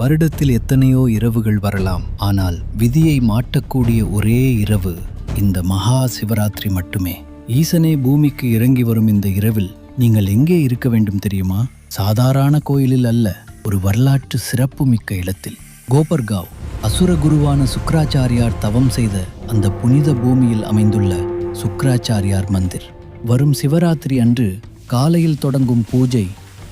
வருடத்தில் எத்தனையோ இரவுகள் வரலாம். ஆனால் விதியை மாட்டக்கூடிய ஒரே இரவு இந்த மகா சிவராத்திரி மட்டுமே. ஈசனே பூமிக்கு இறங்கி வரும் இந்த இரவில் நீங்கள் எங்கே இருக்க வேண்டும் தெரியுமா? சாதாரண கோயிலில் அல்ல ஒரு வரலாற்று சிறப்புமிக்க இடத்தில். கோபர்காவ் அசுர குருவான சுக்ராச்சாரியார் தவம் செய்த அந்த புனித பூமியில் அமைந்துள்ள சுக்ராச்சாரியார் மந்திர். வரும் சிவராத்திரி அன்று காலையில் தொடங்கும் பூஜை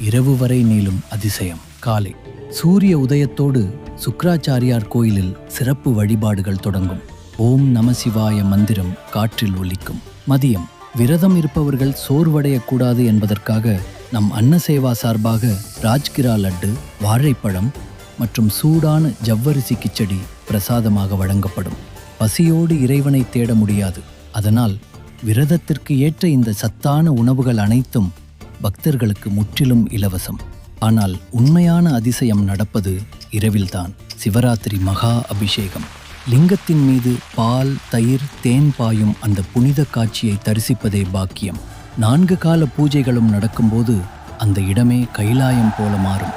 இரவு வரை நீளும் அதிசயம். காலை சூரிய உதயத்தோடு சுக்ராச்சாரியார் கோயிலில் சிறப்பு வழிபாடுகள் தொடங்கும். ஓம் நமசிவாய மந்திரம் காற்றில் ஒலிக்கும். மதியம் விரதம் இருப்பவர்கள் சோர்வடையக்கூடாது என்பதற்காக நம் அன்னசேவா சார்பாக ராஜ்கிரா லட்டு வாழைப்பழம் மற்றும் சூடான ஜவ்வரிசி கிச்சடி பிரசாதமாக வழங்கப்படும். பசியோடு இறைவனை தேட முடியாது. அதனால் விரதத்திற்கு ஏற்ற இந்த சத்தான உணவுகள் அனைத்தும் பக்தர்களுக்கு முற்றிலும் இலவசம். ஆனால் உண்மையான அதிசயம் நடப்பது இரவில்தான். சிவராத்திரி மகா அபிஷேகம். லிங்கத்தின் மீது பால் தயிர் தேன் பாயும் அந்த புனித காட்சியை தரிசிப்பதே பாக்கியம். நான்கு கால பூஜைகளும் நடக்கும்போது அந்த இடமே கைலாயம் போல மாறும்.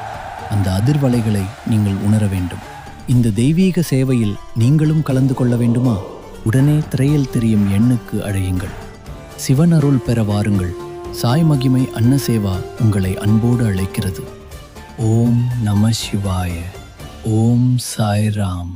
அந்த அதிர்வலைகளை நீங்கள் உணர வேண்டும். இந்த தெய்வீக சேவையில் நீங்களும் கலந்து கொள்ள வேண்டுமா? உடனே திரையில் தெரியும் எண்ணுக்கு அழையுங்கள். சிவன் அருள் பெற வாருங்கள். சாய் மகிமை அன்னசேவா உங்களை அன்போடு அழைக்கிறது. ஓம் நம சிவாய. ஓம் சாய்ராம்.